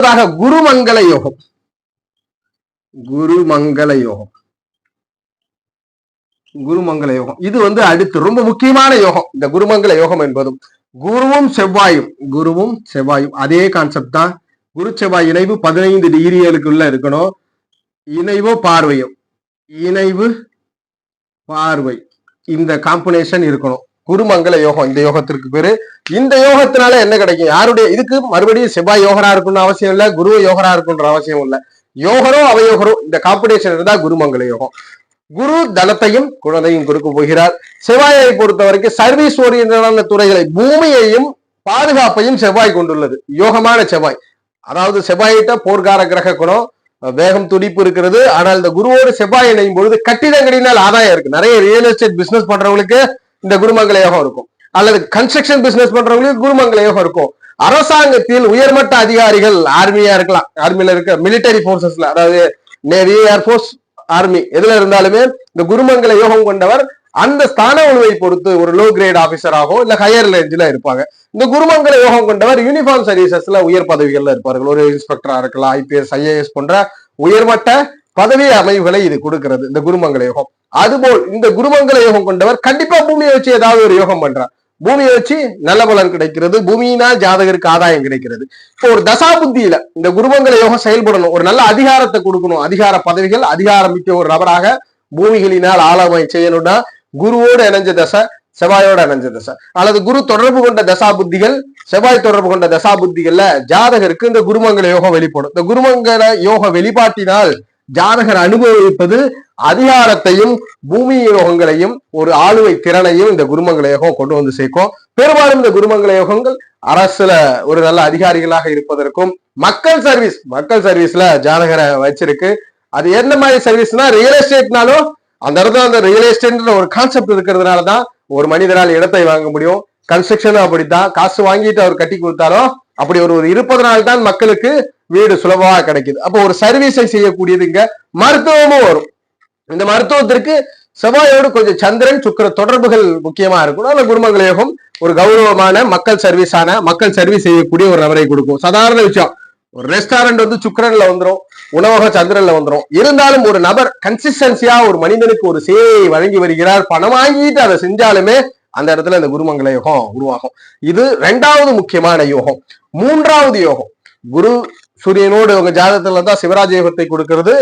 அடுத்ததாக குருமங்கள யோகம். குருமங்கள யோகம். குருமங்கள யோகம். இது வந்து அடுத்து ரொம்ப முக்கியமான யோகம். இந்த குருமங்கள யோகம் என்பதும் குருவும் செவ்வாயும் குருவும் செவ்வாயும் அதே கான்செப்ட் தான். குரு செவ்வாய் இணைவு பதினைந்து டிகிரிகளுக்குள்ள இருக்கணும். இணைவோ பார்வையோ இணைவு பார்வை. இந்த காம்பினேஷன் இருக்கணும். குருமங்கள யோகம் இந்த யோகத்திற்கு பேரு. இந்த யோகத்தினால என்ன கிடைக்கும்? யாருடைய இதுக்கு மறுபடியும் செவ்வாய் யோகரா இருக்கணும்னு அவசியம் இல்ல குரு யோகரா இருக்கும்ன்ற அவசியம் இல்ல. யோகரோ அவயோகரோ இந்த காம்படிஷன் இருந்தா குருமங்கள யோகம். குரு தனத்தையும் குழந்தையும் கொடுக்க போகிறார். செவ்வாயை பொறுத்த வரைக்கும் சர்வீஸ் ஓரியன்டான துறைகளை பூமியையும் பாதுகாப்பையும் செவ்வாய் கொண்டுள்ளது. யோகமான செவ்வாய். அதாவது செவ்வாயிட்ட போர்க்கார கிரக குணம் வேகம் துடிப்பு இருக்கிறது. ஆனால் இந்த குருவோடு செவ்வாய் இணையும் பொழுது கட்டிடங்களினால் ஆதாயம் இருக்கு. நிறைய ரியல் எஸ்டேட் பிசினஸ் பண்றவங்களுக்கு இந்த குருமங்கள யோகம் இருக்கும். அல்லது கன்ஸ்ட்ரக்ஷன் பிசினஸ் பண்றவங்களுக்கு குருமங்கள யோகம் இருக்கும். அரசாங்கத்தில் உயர்மட்ட அதிகாரிகள் ஆர்மியா இருக்கலாம். ஆர்மியில இருக்க மிலிட்டரி போர்சஸ்ல அதாவது நேவி ஏர்போர்ஸ் ஆர்மி எதுல இருந்தாலுமே இந்த குருமங்கள யோகம் கொண்டவர் அந்த ஸ்தான உழுவை பொறுத்து ஒரு லோ கிரேட் ஆபீசராகவும் இல்ல ஹையர் ரேஞ்சில இருப்பாங்க. இந்த குருமங்கள யோகம் கொண்டவர் யூனிஃபார்ம் சர்வீசஸ்ல உயர் பதவிகள்ல இருப்பார்கள். ஒரு இன்ஸ்பெக்டரா இருக்கலாம் ஐபிஎஸ் ஐஏஎஸ் போன்ற உயர்மட்ட பதவி அமைவுகளை இது கொடுக்கிறது இந்த குருமங்கல யோகம். அதுபோல் இந்த குருமங்கல யோகம் கொண்டவர் கண்டிப்பா பூமியை வச்சு ஏதாவது ஒரு யோகம் பண்றார். பூமியை வச்சு நல்ல பலன் கிடைக்கிறது பூமியினால் ஜாதகருக்கு ஆதாயம் கிடைக்கிறது. இப்போ ஒரு தசாபுத்தியில இந்த குருமங்கள யோகம் செயல்படணும். ஒரு நல்ல அதிகாரத்தை கொடுக்கணும். அதிகார பதவிகள் அதிகாரம் மிக்க ஒரு நபராக பூமிகளினால் ஆளுமை செய்யணும்னா குருவோடு இணைஞ்ச தசை செவ்வாயோட இணைஞ்ச தசை. அல்லது குரு தொடர்பு கொண்ட தசா புத்திகள் செவ்வாய் தொடர்பு கொண்ட தசா புத்திகள்ல ஜாதகருக்கு இந்த குருமங்கல யோகம் வெளிப்படும். இந்த குருமங்கல யோக வெளிப்பாட்டினால் ஜாதகர் அனுபவிப்பது அதிகாரத்தையும் பூமி யோகங்களையும் ஒரு ஆளுமை திறனையும் இந்த குருமங்கள யோகம் கொண்டு வந்து சேர்க்கும். பெரும்பாலும் இந்த குருமங்கள யோகங்கள் அரசுல ஒரு நல்ல அதிகாரிகளாக இருப்பதற்கும் மக்கள் சர்வீஸ் மக்கள் சர்வீஸ்ல ஜாதகரை வச்சிருக்கு. அது என்ன மாதிரி சர்வீஸ்னா ரியல் எஸ்டேட்னாலும் அந்த இடத்துல அந்த ரியல் எஸ்டேட்ன்ற ஒரு கான்செப்ட் இருக்கிறதுனால தான் ஒரு மனிதரால் இடத்தை வாங்க முடியும். கன்ஸ்ட்ரக்ஷனும் அப்படித்தான். காசு வாங்கிட்டு அவர் கட்டி கொடுத்தாலும் அப்படி ஒரு இருப்பதனால்தான் மக்களுக்கு வீடு சுலபமா கிடைக்குது. அப்போ ஒரு சர்வீஸை செய்யக்கூடியது இங்க மருத்துவமும் வரும். இந்த மருத்துவத்திற்கு செவ்வாயோடு கொஞ்சம் சந்திரன் சுக்கிர தொடர்புகள் முக்கியமா இருக்கும். அந்த குடும்பங்கள் யோகம் ஒரு கௌரவமான மக்கள் சர்வீஸான மக்கள் சர்வீஸ் செய்யக்கூடிய ஒரு நபரை கொடுக்கும். சாதாரண விஷயம் ஒரு ரெஸ்டாரண்ட் வந்து சுக்கரன்ல வந்துரும் உணவகம் சந்திரன்ல வந்துரும். இருந்தாலும் ஒரு நபர் கன்சிஸ்டன்சியா ஒரு மனிதனுக்கு ஒரு சேவையை வழங்கி வருகிறார் பணம் வாங்கிட்டு அதை செஞ்சாலுமே அந்த இடத்துல இந்த குருமங்கள யோகம் உருவாகும். இது ரெண்டாவது முக்கியமான யோகம். மூன்றாவது யோகம் குரு சூரியனோடு உங்க ஜாதகத்துல தான் சிவராஜ யோகத்தை கொடுக்கிறது.